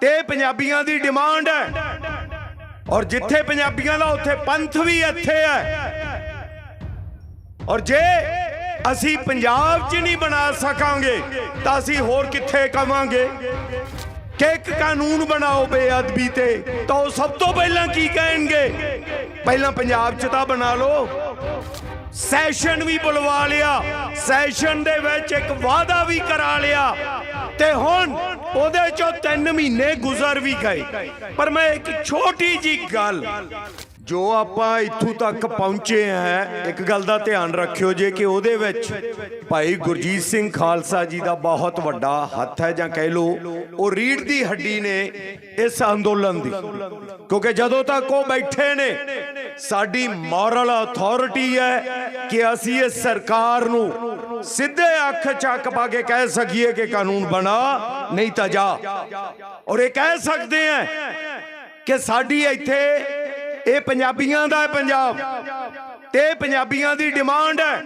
ਤੇ ਪੰਜਾਬੀਆਂ ਦੀ ਡਿਮਾਂਡ ਹੈ। ਔਰ ਜਿੱਥੇ ਪੰਜਾਬੀਆਂ ਦਾ, ਉੱਥੇ ਪੰਥ ਵੀ ਇੱਥੇ ਹੈ। ਔਰ ਜੇ ਅਸੀਂ ਪੰਜਾਬ 'ਚ ਨਹੀਂ ਬਣਾ ਸਕਾਂਗੇ, ਤਾਂ ਅਸੀਂ ਹੋਰ ਕਿੱਥੇ ਕਵਾਂਗੇ? ਕਿ ਇੱਕ ਕਾਨੂੰਨ ਬਣਾਓ ਬੇਅਦਬੀ ਤੇ, ਤਾਂ ਉਹ ਸਭ ਤੋਂ ਪਹਿਲਾਂ ਕੀ ਕਹਿਣਗੇ? ਪਹਿਲਾਂ ਪੰਜਾਬ 'ਚ ਤਾਂ ਬਣਾ ਲਓ। ਸੈਸ਼ਨ ਵੀ ਬੁਲਵਾ ਲਿਆ। ਸੈਸ਼ਨ ਦੇ ਵਿੱਚ ਇੱਕ ਵਾਅਦਾ ਵੀ ਕਰਾ ਲਿਆ। ਤੇ ਹੁਣ ਉਹਦੇ ਚੋਂ 3 ਮਹੀਨੇ ਗੁਜ਼ਰ ਵੀ ਗਏ। ਪਰ ਮੈਂ ਇੱਕ ਛੋਟੀ ਜੀ ਗੱਲ, ਜੋ ਆਪਾਂ ਇੱਥੋਂ ਤੱਕ ਪਹੁੰਚੇ ਆ ਇੱਕ ਗੱਲ ਦਾ ਧਿਆਨ ਰੱਖਿਓ ਜੇ ਕਿ ਉਹਦੇ ਵਿੱਚ ਭਾਈ ਗੁਰਜੀਤ ਸਿੰਘ ਖਾਲਸਾ ਜੀ ਦਾ ਬਹੁਤ ਵੱਡਾ ਹੱਥ ਹੈ, ਜਾਂ ਕਹਿ ਲਓ, ਉਹ ਰੀੜ ਦੀ ਹੱਡੀ ਨੇ ਇਸ ਅੰਦੋਲਨ ਦੀ। ਕਿਉਂਕਿ ਜਦੋਂ ਤੱਕ ਉਹ ਬੈਠੇ ਨੇ, ਸਾਡੀ ਮੋਰਲ ਅਥਾਰਟੀ ਹੈ ਕਿ ਅਸੀਂ ਇਸ ਸਰਕਾਰ ਨੂੰ ਸਿੱਧੇ ਅੱਖ ਚੱਕ ਪਾ ਕੇ ਕਹਿ ਸਕੀਏ ਕਿ ਕਾਨੂੰਨ ਬਣਾ, ਨਹੀਂ ਤਾਂ ਜਾ। ਔਰ ਇਹ ਕਹਿ ਸਕਦੇ ਆ ਕਿ ਸਾਡੀ ਇੱਥੇ ਇਹ ਪੰਜਾਬੀਆਂ ਦਾ ਹੈ ਪੰਜਾਬ ਤੇ ਪੰਜਾਬੀਆਂ ਦੀ ਡਿਮਾਂਡ ਹੈ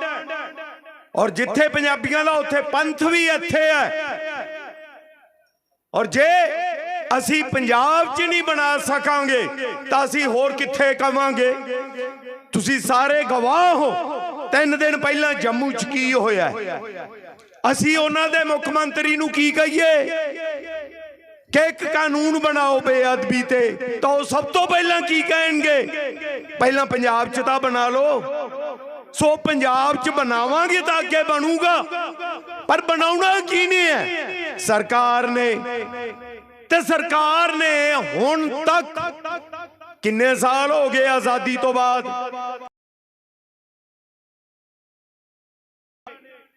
ਔਰ ਜਿੱਥੇ ਪੰਜਾਬੀਆਂ ਦਾ ਉੱਥੇ ਪੰਥ ਵੀ ਇੱਥੇ ਹੈ ਔਰ ਜੇ ਅਸੀਂ ਪੰਜਾਬ 'ਚ ਨਹੀਂ ਬਣਾ ਸਕਾਂਗੇ ਤਾਂ ਅਸੀਂ ਹੋਰ ਕਿੱਥੇ ਕਵਾਂਗੇ? ਤੁਸੀਂ ਸਾਰੇ ਗਵਾਹ ਹੋ। ਤਿੰਨ ਦਿਨ ਪਹਿਲਾਂ ਜੰਮੂ 'ਚ ਕੀ ਹੋਇਆ? ਅਸੀਂ ਉਹਨਾਂ ਦੇ ਮੁੱਖ ਮੰਤਰੀ ਨੂੰ ਕੀ ਕਹੀਏ? ਕਿ ਇੱਕ ਕਾਨੂੰਨ ਬਣਾਓ ਬੇਅਦਬੀ ਤੇ, ਤਾਂ ਉਹ ਸਭ ਤੋਂ ਪਹਿਲਾਂ ਕੀ ਕਹਿਣਗੇ? ਪਹਿਲਾਂ ਪੰਜਾਬ 'ਚ ਤਾਂ ਬਣਾ ਲਓ। ਸੋ ਪੰਜਾਬ 'ਚ ਬਣਾਵਾਂਗੇ ਤਾਂ ਅੱਗੇ ਬਣੂਗਾ। ਪਰ ਬਣਾਉਣਾ ਕੀ ਨਹੀਂ ਹੈ? ਸਰਕਾਰ ਨੇ। ਤੇ ਸਰਕਾਰ ਨੇ ਹੁਣ ਤੱਕ ਕਿੰਨੇ ਸਾਲ ਹੋ ਗਏ ਆਜ਼ਾਦੀ ਤੋਂ ਬਾਅਦ?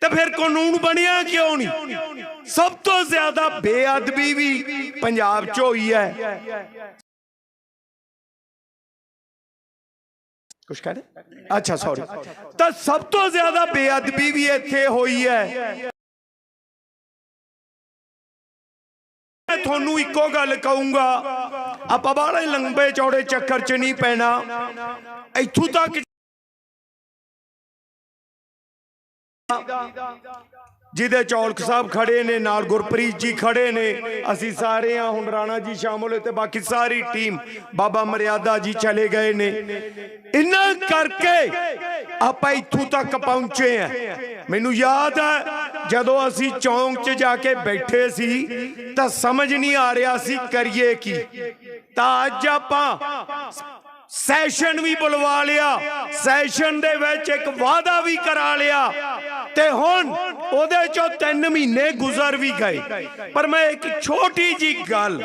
ਤੇ ਫਿਰ ਕਾਨੂੰਨ ਬਣਿਆ ਕਿਉਂ ਨਹੀਂ? ਸਭ ਤੋਂ ਜ਼ਿਆਦਾ ਬੇਅਦਬੀ ਵੀ ਪੰਜਾਬ 'ਚ ਹੋਈ ਹੈ। ਕੁਛ ਕਹਦੇ ਅੱਛਾ ਸੌਰੀ ਤਾਂ ਸਭ ਤੋਂ ਜ਼ਿਆਦਾ ਬੇਅਦਬੀ ਵੀ ਇੱਥੇ ਹੋਈ ਹੈ। ਮੈਂ ਤੁਹਾਨੂੰ ਇੱਕੋ ਗੱਲ ਕਹੂੰਗਾ, ਆਪਾਂ ਬਾਹਲੇ ਲੰਬੇ ਚੌੜੇ ਚੱਕਰ 'ਚ ਨਹੀਂ ਪੈਣਾ। ਇੱਥੋਂ ਤੱਕ ਜਿਹਦੇ ਚੌਲਕ ਸਾਹਿਬ ਖੜੇ ਨੇ, ਨਾਲ ਗੁਰਪ੍ਰੀਤ ਜੀ ਖੜੇ ਨੇ। ਅਸੀਂ ਸਾਰੇ ਆ ਹੁਣ ਰਾਣਾ ਜੀ ਸ਼ਾਮਲ ਹੋਏ ਤੇ ਬਾਕੀ ਸਾਰੀ ਟੀਮ, ਬਾਬਾ ਮਰਿਆਦਾ ਜੀ ਚਲੇ ਗਏ ਨੇ। ਇੰਨਾ ਕਰਕੇ ਆਪਾਂ ਇੱਥੋਂ ਤੱਕ ਪਹੁੰਚੇ ਆ। ਮੈਨੂੰ ਯਾਦ ਹੈ ਜਦੋਂ ਅਸੀਂ ਚੌਂਕ 'ਚ ਜਾ ਕੇ ਬੈਠੇ ਸੀ, ਤਾਂ ਸਮਝ ਨਹੀਂ ਆ ਰਿਹਾ ਸੀ ਕਰੀਏ ਕੀ। ਤਾਂ ਅੱਜ ਆਪਾਂ ਸੈਸ਼ਨ ਵੀ ਬੁਲਵਾ ਲਿਆ। ਸੈਸ਼ਨ ਦੇ ਵਿੱਚ ਇੱਕ ਵਾਅਦਾ ਵੀ ਕਰਾ ਲਿਆ। ਤੇ ਹੁਣ, ਉਹਦੇ ਚੋਂ 3 ਮਹੀਨੇ ਗੁਜ਼ਰ ਵੀ ਗਏ। ਪਰ ਮੈਂ ਇੱਕ ਛੋਟੀ ਜੀ ਗੱਲ